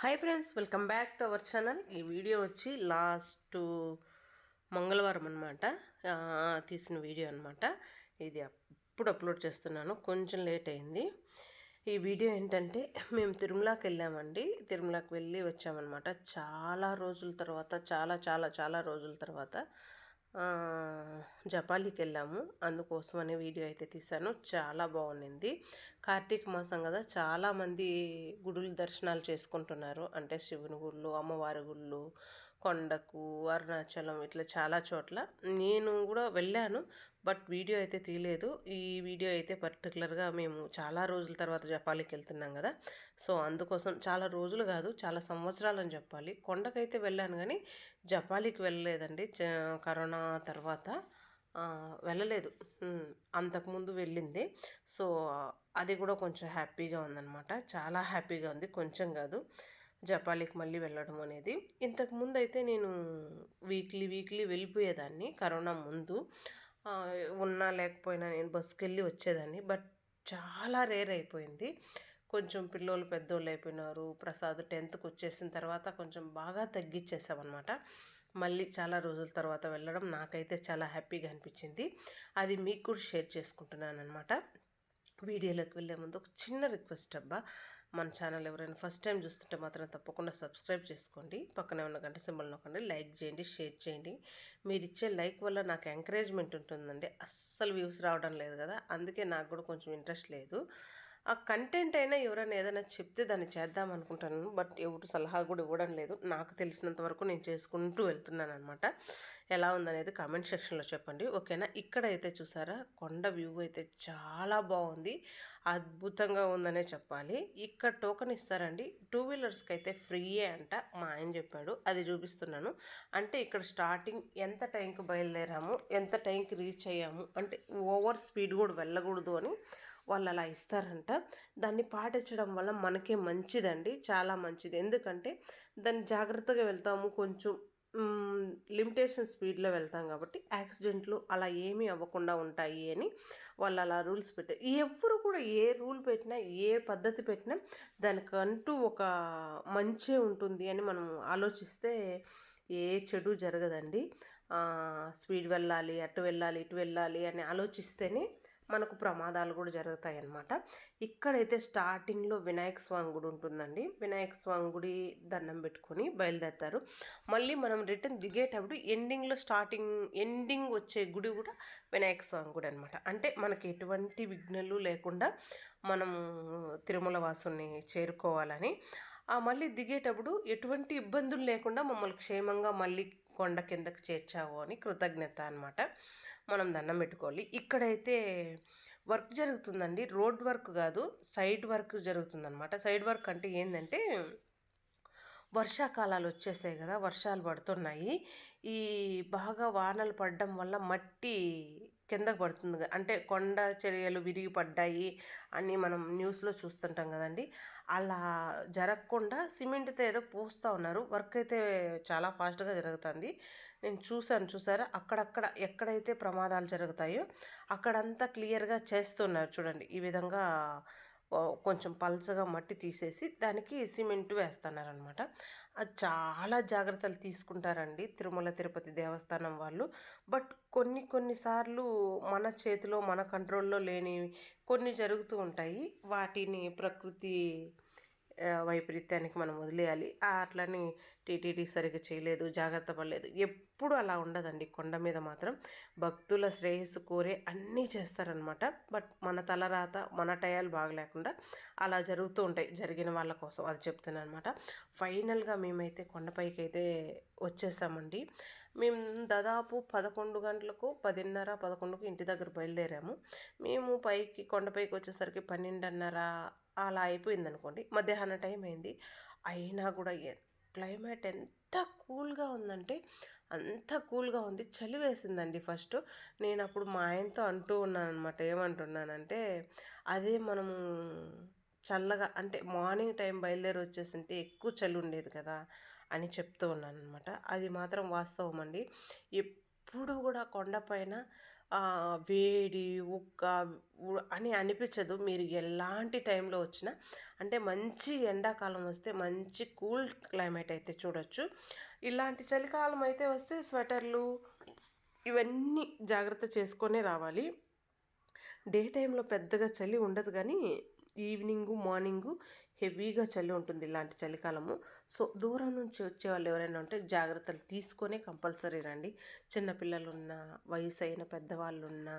Hi friends welcome back to our channel ఈ video వచ్చి last మంగళవారం అనమాట తీసిన వీడియో అనమాట ఇది అప్పుడు అప్లోడ్ చేస్తున్నాను. కొంచెం లేట్ అయింది. ఈ వీడియో ఏంటంటే మేము తిరుమలకి వెళ్ళామండి. తిరుమలకి వెళ్ళి వచ్చామన్నమాట. చాలా రోజుల తర్వాత చాలా చాలా చాలా రోజుల తర్వాత జపాలికి వెళ్ళాము అందుకోసం అనే వీడియో అయితే తీశాను. చాలా బాగుండింది. కార్తీక మాసం కదా చాలామంది గుడులు దర్శనాలు చేసుకుంటున్నారు. అంటే శివుని గుళ్ళు అమ్మవారి గుళ్ళు కొండకు అరుణాచలం ఇట్లా చాలా చోట్ల. నేను కూడా వెళ్ళాను బట్ వీడియో అయితే తీయలేదు. ఈ వీడియో అయితే పర్టికులర్గా మేము చాలా రోజుల తర్వాత జపాలికి వెళ్తున్నాం కదా. సో అందుకోసం చాలా రోజులు కాదు చాలా సంవత్సరాలు అని చెప్పాలి. కొండకైతే వెళ్ళాను కానీ జపాలికి వెళ్ళలేదండి. చ- కరోనా తర్వాత వెళ్ళలేదు. అంతకుముందు వెళ్ళింది. సో అది కూడా కొంచెం హ్యాపీగా ఉందన్నమాట. చాలా హ్యాపీగా ఉంది. కొంచెం కాదు. జపాలికి మళ్ళీ వెళ్ళడం అనేది. ఇంతకు ముందు అయితే నేను వీక్లీ వీక్లీ వెళ్ళిపోయేదాన్ని కరోనా ముందు. ఉన్నా లేకపోయినా నేను బస్సుకి వెళ్ళి వచ్చేదాన్ని. బట్ చాలా రేర్ అయిపోయింది. కొంచెం పిల్లోళ్ళు పెద్దోళ్ళు అయిపోయినారు. ప్రసాద్ టెన్త్కి వచ్చేసిన తర్వాత కొంచెం బాగా తగ్గించేసామన్నమాట మళ్ళీ చాలా రోజుల తర్వాత వెళ్ళడం నాకైతే చాలా హ్యాపీగా అనిపించింది. అది మీకు కూడా షేర్ చేసుకుంటున్నాను అనమాట వీడియోలోకి వెళ్ళే ముందు ఒక చిన్న రిక్వెస్ట్ అబ్బా. మన ఛానల్ ఎవరైనా ఫస్ట్ టైం చూస్తుంటే మాత్రం తప్పకుండా సబ్స్క్రైబ్ చేసుకోండి. పక్కనే ఉన్న గంట సింబల్ నొక్కండి లైక్ చేయండి షేర్ చేయండి. మీరు ఇచ్చే లైక్ వల్ల నాకు ఎంకరేజ్మెంట్ ఉంటుందండి. అస్సలు వ్యూస్ రావడం లేదు కదా. అందుకే నాకు కూడా కొంచెం ఇంట్రెస్ట్ లేదు. ఆ కంటెంట్ అయినా ఎవరైనా ఏదైనా చెప్తే దాన్ని చేద్దాం అనుకుంటాను. బట్ ఎవరు సలహా కూడా ఇవ్వడం లేదు. నాకు తెలిసినంత వరకు నేను చేసుకుంటూ వెళ్తున్నాను అనమాట ఎలా ఉందనేది కామెంట్ సెక్షన్లో చెప్పండి. ఓకేనా ఇక్కడ అయితే చూసారా? కొండ వ్యూ అయితే చాలా బాగుంది. అద్భుతంగా ఉందనే చెప్పాలి. ఇక్కడ టోకెన్ ఇస్తారండి. టూ వీలర్స్కి అయితే ఫ్రీయే అంట మా ఆయన చెప్పాడు. అది చూపిస్తున్నాను. అంటే ఇక్కడ స్టార్టింగ్ ఎంత టైంకి బయలుదేరాము? ఎంత టైంకి రీచ్ అయ్యాము? అంటే ఓవర్ స్పీడ్ కూడా వెళ్ళకూడదు అని వాళ్ళు అలా ఇస్తారంట. దాన్ని పాటించడం వల్ల మనకే మంచిదండి. చాలా మంచిది. ఎందుకంటే దాన్ని జాగ్రత్తగా వెళ్తాము. కొంచెం లిమిటేషన్ స్పీడ్లో వెళ్తాం కాబట్టి యాక్సిడెంట్లు అలా ఏమీ అవ్వకుండా ఉంటాయి అని వాళ్ళు అలా రూల్స్ పెట్టారు ఎవరు కూడా ఏ రూల్ పెట్టినా ఏ పద్ధతి పెట్టినా దానికంటూ ఒక మంచే ఉంటుంది అని మనం ఆలోచిస్తే ఏ చెడు జరగదండి. స్పీడ్ వెళ్ళాలి అటు వెళ్ళాలి ఇటు వెళ్ళాలి అని ఆలోచిస్తేనే మనకు ప్రమాదాలు కూడా జరుగుతాయి అన్నమాట ఇక్కడైతే స్టార్టింగ్లో వినాయక స్వామి గుడి ఉంటుందండి. వినాయక స్వామి గుడి దండం పెట్టుకొని బయలుదేరుతారు. మళ్ళీ మనం రిటర్న్ దిగేటప్పుడు ఎండింగ్లో స్టార్టింగ్ ఎండింగ్ వచ్చే గుడి కూడా వినాయక స్వామి గుడి అనమాట అంటే మనకి ఎటువంటి విఘ్నలు లేకుండా మనము తిరుమల వాసుని చేరుకోవాలని. ఆ మళ్ళీ దిగేటప్పుడు ఎటువంటి ఇబ్బందులు లేకుండా మమ్మల్ని క్షేమంగా మళ్ళీ కొండ కిందకి చేర్చావు అని కృతజ్ఞత అనమాట మనం దండం పెట్టుకోవాలి. ఇక్కడైతే వర్క్ జరుగుతుందండి. రోడ్ వర్క్ కాదు సైడ్ వర్క్ జరుగుతుందన్నమాట. సైడ్ వర్క్ అంటే ఏంటంటే వర్షాకాలాలు వచ్చేసాయి కదా వర్షాలు పడుతున్నాయి. ఈ బాగా వానలు పడడం వల్ల మట్టి కిందకు పడుతుంది అంటే కొండ చర్యలు విరిగి పడ్డాయి అని మనం న్యూస్లో చూస్తుంటాం కదండి. అలా జరగకుండా సిమెంట్తో ఏదో పూస్తూ ఉన్నారు. వర్క్ అయితే చాలా ఫాస్ట్గా జరుగుతుంది. నేను చూశాను చూసారా? అక్కడక్కడ ఎక్కడైతే ప్రమాదాలు జరుగుతాయో అక్కడంతా క్లియర్గా చేస్తున్నారు చూడండి. ఈ విధంగా కొంచెం పల్చగా మట్టి తీసేసి దానికి సిమెంట్ వేస్తున్నారనమాట అది చాలా జాగ్రత్తలు తీసుకుంటారండి తిరుమల తిరుపతి దేవస్థానం వాళ్ళు. బట్ కొన్ని కొన్నిసార్లు మన చేతిలో మన కంట్రోల్లో లేని కొన్ని జరుగుతూ ఉంటాయి. వాటిని ప్రకృతి వైపరీత్యానికి మనం వదిలేయాలి. ఆ, అట్లని టీటీడీ సరిగ్గా చేయలేదు జాగ్రత్త పడలేదు. ఎప్పుడు అలా ఉండదండి. కొండ మీద మాత్రం భక్తుల శ్రేయస్సు కోరే అన్నీ చేస్తారనమాట. బట్ మన తలరాత మన టయాలు బాగలేకుండా అలా జరుగుతూ ఉంటాయి. జరిగిన వాళ్ళ కోసం అది చెప్తున్నాను అనమాట ఫైనల్గా మేమైతే కొండపైకి అయితే వచ్చేసామండి. మేము దాదాపు పదకొండు గంటలకు పదిన్నర పదకొండుకు ఇంటి దగ్గర బయలుదేరాము. మేము పైకి కొండపైకి వచ్చేసరికి పన్నెండున్నర అలా అయిపోయింది అనుకోండి మధ్యాహ్నం టైం అయింది. అయినా కూడా క్లైమేట్ ఎంత కూల్గా ఉందంటే అంత కూల్గా ఉంది. చలి వేసిందండి ఫస్ట్. నేను అప్పుడు మా ఆయనతో అంటూ ఉన్నాను అనమాట ఏమంటున్నానంటే అదే మనము చల్లగా అంటే మార్నింగ్ టైం బయలుదేరి వచ్చేసింటే ఎక్కువ చలి ఉండేది కదా. అని చెప్తూ ఉన్నాను అనమాట అది మాత్రం వాస్తవం అండి ఎప్పుడు కూడా కొండపైన వేడి ఉక్క అని అనిపించదు. మీరు ఎలాంటి టైంలో వచ్చినా అంటే మంచి ఎండాకాలం వస్తే మంచి కూల్ క్లైమేట్ అయితే చూడొచ్చు. ఇలాంటి చలికాలం అయితే వస్తే స్వెటర్లు ఇవన్నీ జాగ్రత్త చేసుకొనే రావాలి. డే టైంలో పెద్దగా చలి ఉండదు కానీ ఈవినింగు మార్నింగు హెవీగా చలి ఉంటుంది ఇలాంటి చలికాలము. సో దూరం నుంచి వచ్చే వాళ్ళు ఎవరైనా ఉంటే జాగ్రత్తలు తీసుకొనే కంపల్సరీ రండి. చిన్నపిల్లలు ఉన్న వయసు అయిన పెద్దవాళ్ళు ఉన్న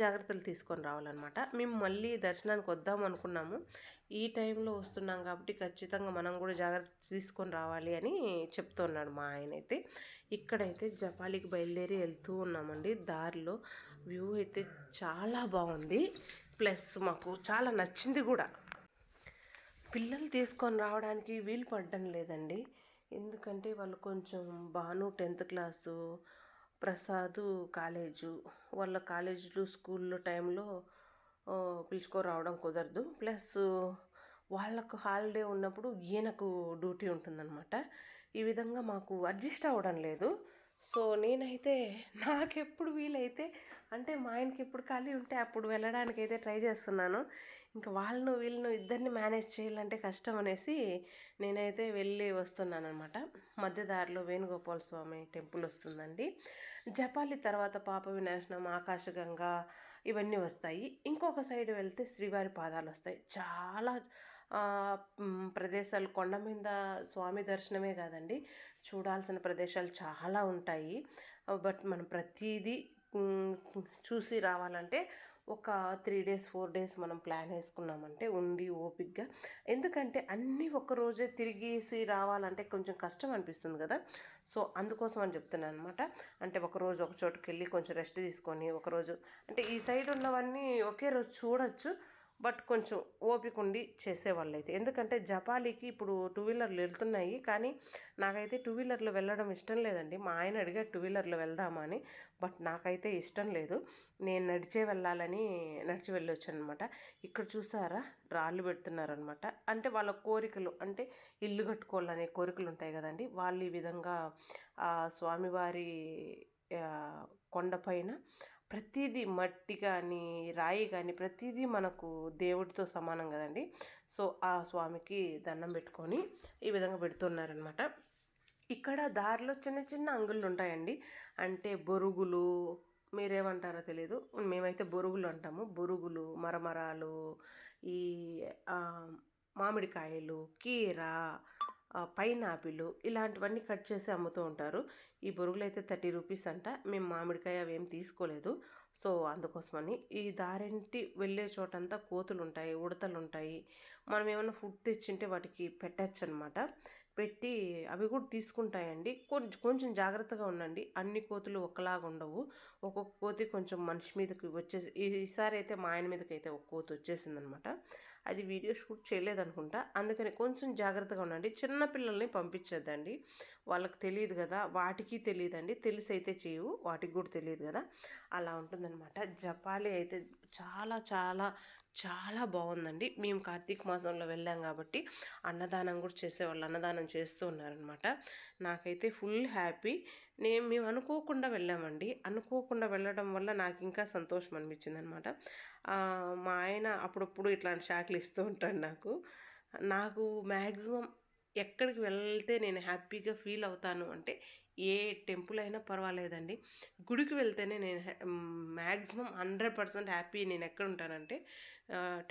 జాగ్రత్తలు తీసుకొని రావాలన్నమాట. మేము మళ్ళీ దర్శనానికి వద్దాం అనుకున్నాము. ఈ టైంలో వస్తున్నాం కాబట్టి ఖచ్చితంగా మనం కూడా జాగ్రత్త తీసుకొని రావాలి అని చెప్తున్నాడు మా ఆయన అయితే ఇక్కడైతే జపాలికి బయలుదేరి వెళ్తూ ఉన్నామండి. దారిలో వ్యూ అయితే చాలా బాగుంది. ప్లస్ మాకు చాలా నచ్చింది కూడా. పిల్లలు తీసుకొని రావడానికి వీలు పడడం లేదండి. ఎందుకంటే వాళ్ళు కొంచెం Bhanu tenth class Prasad college వాళ్ళ కాలేజీలు స్కూల్లో టైంలో పిలుచుకోరావడం రావడం కుదరదు. ప్లస్ వాళ్ళకు హాలిడే ఉన్నప్పుడు ఈయనకు డ్యూటీ ఉంటుందన్నమాట. ఈ విధంగా మాకు అడ్జస్ట్ అవ్వడం లేదు. సో నేనైతే నాకెప్పుడు వీలైతే అంటే మా ఆయనకి ఎప్పుడు ఖాళీ ఉంటే అప్పుడు వెళ్ళడానికి అయితే ట్రై చేస్తున్నాను. ఇంకా వాళ్ళను వీళ్ళను ఇద్దరిని మేనేజ్ చేయాలంటే కష్టం అనేసి నేనైతే వెళ్ళి వస్తున్నానమాట మధ్యదారిలో మధ్య దారిలో వేణుగోపాల స్వామి టెంపుల్ వస్తుందండి. జపాలి తర్వాత పాప వినాశనం ఆకాశగంగా ఇవన్నీ వస్తాయి. ఇంకొక సైడ్ వెళ్తే శ్రీవారి పాదాలు వస్తాయి. చాలా ప్రదేశాలు కొండ మీద స్వామి దర్శనమే కాదండి. చూడాల్సిన ప్రదేశాలు చాలా ఉంటాయి. బట్ మనం ప్రతిదీ చూసి రావాలంటే ఒక త్రీ డేస్ ఫోర్ డేస్ మనం ప్లాన్ వేసుకున్నామంటే ఉండి ఓపిక్గా ఎందుకంటే అన్నీ ఒక రోజే తిరిగేసి రావాలంటే కొంచెం కష్టం అనిపిస్తుంది కదా. సో అందుకోసం అని చెప్తున్నాను అనమాట అంటే ఒక రోజు ఒక చోటుకి వెళ్ళి కొంచెం రెస్ట్ తీసుకొని ఒకరోజు అంటే ఈ సైడ్ ఉన్నవన్నీ ఒకే రోజు చూడొచ్చు. బట్ కొంచెం ఓపిక ఉండి చేసేవాళ్ళు అయితే ఎందుకంటే జపాలికి ఇప్పుడు టూ వీలర్లు వెళ్తున్నాయి. కానీ నాకైతే టూ వీలర్లో వెళ్ళడం ఇష్టం లేదండి. మా ఆయన అడిగారు టూ వీలర్లో వెళ్దామా అని. బట్ నాకైతే ఇష్టం లేదు. నేను నడిచే వెళ్ళాలని నడిచి వెళ్ళొచ్చాను అనమాట ఇక్కడ చూసారా? రాళ్ళు పెడుతున్నారనమాట. అంటే వాళ్ళ కోరికలు అంటే ఇల్లు కట్టుకోవాలనే కోరికలు ఉంటాయి కదండి. వాళ్ళు ఈ విధంగా ఆ స్వామివారి కొండపైన ప్రతిదీ మట్టి కానీ రాయి కానీ ప్రతిదీ మనకు దేవుడితో సమానం కదండి. సో ఆ స్వామికి దండం పెట్టుకొని ఈ విధంగా పెడుతున్నారనమాట ఇక్కడ దారిలో చిన్న చిన్న అంగుళ్ళు ఉంటాయండి. అంటే బొరుగులు మీరేమంటారో తెలియదు మేమైతే బొరుగులు అంటాము. బొరుగులు మరమరాలు ఈ మామిడికాయలు కీర పైనాపిల్ ఇలాంటివన్నీ కట్ చేసి అమ్ముతూ ఉంటారు. ఈ బొరుగులు అయితే థర్టీ రూపీస్ అంట. మేము మామిడికాయ అవి ఏం తీసుకోలేదు. సో అందుకోసమని ఈ దారింటి వెళ్ళే చోటంతా కోతులు ఉంటాయి ఉడతలు ఉంటాయి మనం ఏమైనా ఫుడ్ తెచ్చింటే వాటికి పెట్టచ్చు అనమాట పెట్టి అవి కూడా తీసుకుంటాయండి. కొంచెం కొంచెం జాగ్రత్తగా ఉండండి. అన్ని కోతులు ఒకలాగా ఉండవు. ఒక్కొక్క కోతి కొంచెం మనిషి మీదకి వచ్చేసి ఈసారి అయితే మా ఆయన మీదకి అయితే ఒక కోతి వచ్చేసిందనమాట అది వీడియో షూట్ చేయలేదనుకుంటా. అందుకని కొంచెం జాగ్రత్తగా ఉండండి. చిన్న పిల్లల్ని పంపించద్దండి. వాళ్ళకి తెలియదు కదా వాటికి తెలియదండి. తెలిసి అయితే చేయవు వాటికి కూడా తెలియదు కదా. అలా ఉంటుందన్నమాట. జపాలి అయితే చాలా చాలా చాలా బాగుందండి. మేము కార్తీక మాసంలో వెళ్ళాం కాబట్టి అన్నదానం కూడా చేసేవాళ్ళు అన్నదానం చేస్తూ ఉన్నారనమాట నాకైతే ఫుల్ హ్యాపీ. నేను మేము అనుకోకుండా వెళ్ళామండి. అనుకోకుండా వెళ్ళడం వల్ల నాకు ఇంకా సంతోషం అనిపించింది అనమాట మా ఆయన అప్పుడప్పుడు ఇట్లాంటి షాక్లు ఇస్తూ ఉంటాడు నాకు. నాకు మ్యాక్సిమం ఎక్కడికి వెళ్తే నేను హ్యాపీగా ఫీల్ అవుతాను అంటే ఏ టెంపుల్ అయినా పర్వాలేదండి. గుడికి వెళ్తేనే నేను మ్యాక్సిమం హండ్రెడ్ పర్సెంట్ హ్యాపీ నేను ఎక్కడ ఉంటానంటే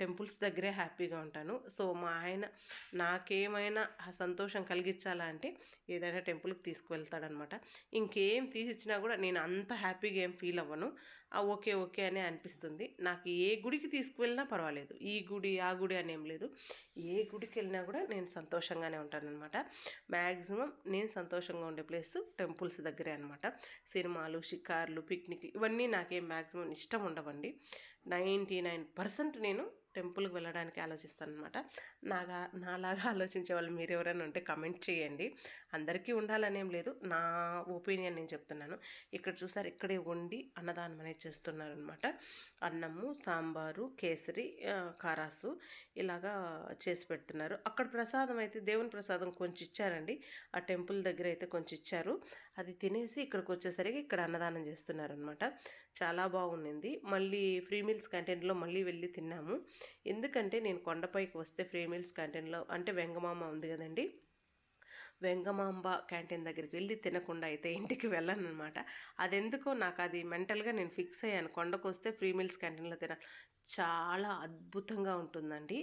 టెంపుల్స్ దగ్గరే హ్యాపీగా ఉంటాను. సో మా ఆయన నాకేమైనా సంతోషం కలిగించాలా అంటే ఏదైనా టెంపుల్కి తీసుకువెళ్తాడనమాట. ఇంకేం తీసిచ్చినా కూడా నేను అంత హ్యాపీగా ఏం ఫీల్ అవ్వను. ఆ ఓకే ఓకే అనే అనిపిస్తుంది. నాకు ఏ గుడికి తీసుకువెళ్ళినా పర్వాలేదు. ఈ గుడి ఆ గుడి అని ఏం లేదు. ఏ గుడికి వెళ్ళినా కూడా నేను సంతోషంగానే ఉంటానన్నమాట మ్యాక్సిమం నేను సంతోషంగా ఉండే ప్లేస్ టెంపుల్స్ దగ్గరే అనమాట సినిమాలు షికార్లు పిక్నిక్లు ఇవన్నీ నాకేం మ్యాక్సిమం ఇష్టం ఉండవండి. నైంటీ నైన్ పర్సెంట్ నేను టెంపుల్కి వెళ్ళడానికి ఆలోచిస్తాను అనమాట నాగా నాలాగా ఆలోచించే వాళ్ళు మీరు ఎవరైనా ఉంటే కమెంట్ చేయండి. అందరికీ ఉండాలనేం లేదు. నా ఒపీనియన్ నేను చెప్తున్నాను. ఇక్కడ చూసారు ఇక్కడే వండి అన్నదానం అనేది చేస్తున్నారు అనమాట అన్నము సాంబారు కేసరి కారాసు ఇలాగా చేసి పెడుతున్నారు. అక్కడ ప్రసాదం అయితే దేవుని ప్రసాదం కొంచెం ఇచ్చారండి. ఆ టెంపుల్ దగ్గర అయితే కొంచెం ఇచ్చారు. అది తినేసి ఇక్కడికి వచ్చేసరికి ఇక్కడ అన్నదానం చేస్తున్నారు అనమాట చాలా బాగుండింది. మళ్ళీ ఫ్రీ మీల్స్ క్యాంటీన్లో మళ్ళీ వెళ్ళి తిన్నాము. ఎందుకంటే నేను కొండపైకి వస్తే ఫ్రీ మీల్స్ క్యాంటీన్లో అంటే వెంగమామ ఉంది కదండి. వెంగమాంబ క్యాంటీన్ దగ్గరికి వెళ్ళి తినకుండా అయితే ఇంటికి వెళ్ళను అనమాట అదెందుకో నాకు అది మెంటల్గా నేను ఫిక్స్ అయ్యాను. కొండకు వస్తే ఫ్రీ మీల్స్ క్యాంటీన్లో తిన చాలా అద్భుతంగా ఉంటుందండి.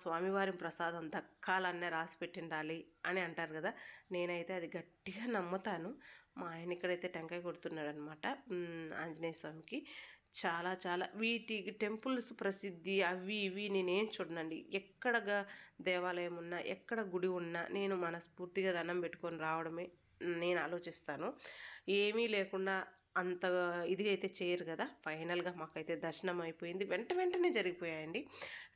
స్వామివారి ప్రసాదం దక్కాలన్నే రాసి పెట్టిండాలి అని అంటారు కదా. నేనైతే అది గట్టిగా నమ్ముతాను. మా ఆయన ఇక్కడైతే టెంకాయ కొడుతున్నాడు అనమాట ఆంజనేయ స్వామికి. చాలా చాలా. వీటి టెంపుల్స్ ప్రసిద్ధి అవి ఇవి నేనేం చూడనండి. ఎక్కడగా దేవాలయం ఉన్నా ఎక్కడ గుడి ఉన్నా నేను మనస్ఫూర్తిగా దండం పెట్టుకొని రావడమే నేను ఆలోచిస్తాను. ఏమీ లేకుండా అంత ఇది అయితే చేయరు కదా! ఫైనల్గా మాకైతే దర్శనం అయిపోయింది. వెంట వెంటనే జరిగిపోయాయండి.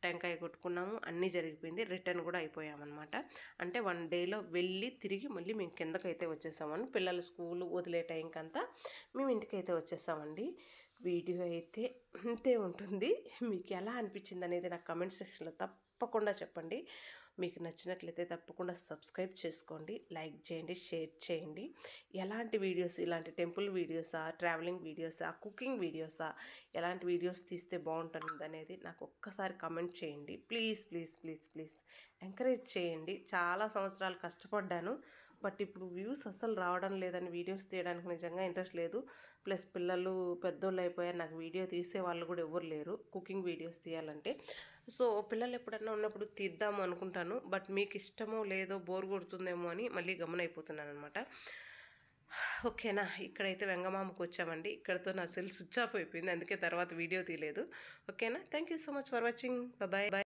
టెంకాయ కొట్టుకున్నాము అన్నీ జరిగిపోయింది. రిటర్న్ కూడా అయిపోయామన్నమాట. అంటే వన్ డేలో వెళ్ళి తిరిగి మళ్ళీ మేము కిందకైతే వచ్చేసామని పిల్లల స్కూల్ వదిలే టైంకంతా మేము ఇంటికైతే వచ్చేసామండి. వీడియో అయితే ఇంతే ఉంటుంది. మీకు ఎలా అనిపించింది అనేది నాకు కమెంట్ సెక్షన్లో తప్ప తప్పకుండా చెప్పండి. మీకు నచ్చినట్లయితే తప్పకుండా సబ్స్క్రైబ్ చేసుకోండి. లైక్ చేయండి షేర్ చేయండి. ఎలాంటి వీడియోస్ ఇలాంటి టెంపుల్ వీడియోసా ట్రావెలింగ్ వీడియోసా కుకింగ్ వీడియోసా ఎలాంటి వీడియోస్ తీస్తే బాగుంటుంది అనేది నాకు ఒక్కసారి కమెంట్ చేయండి. Please please please please. Encourage చేయండి. చాలా సంవత్సరాలు కష్టపడ్డాను. బట్ ఇప్పుడు వ్యూస్ అస్సలు రావడం లేదని వీడియోస్ తీయడానికి నిజంగా ఇంట్రెస్ట్ లేదు. ప్లస్ పిల్లలు పెద్దోళ్ళు అయిపోయారు నాకు వీడియో తీసే వాళ్ళు కూడా ఎవరు లేరు కుకింగ్ వీడియోస్ తీయాలంటే. సో పిల్లలు ఎప్పుడన్నా ఉన్నప్పుడు తీద్దాము అనుకుంటాను. బట్ మీకు ఇష్టమో లేదో బోర్ కొడుతుందేమో అని మళ్ళీ గమనైపోతున్నాను అనమాట ఓకేనా? ఇక్కడైతే వెంగమామకు వచ్చామండి. ఇక్కడతో నా సెల్ స్విచ్ ఆఫ్ అయిపోయింది. అందుకే తర్వాత వీడియో తీయలేదు. ఓకేనా? Thank you so much for watching. Bye bye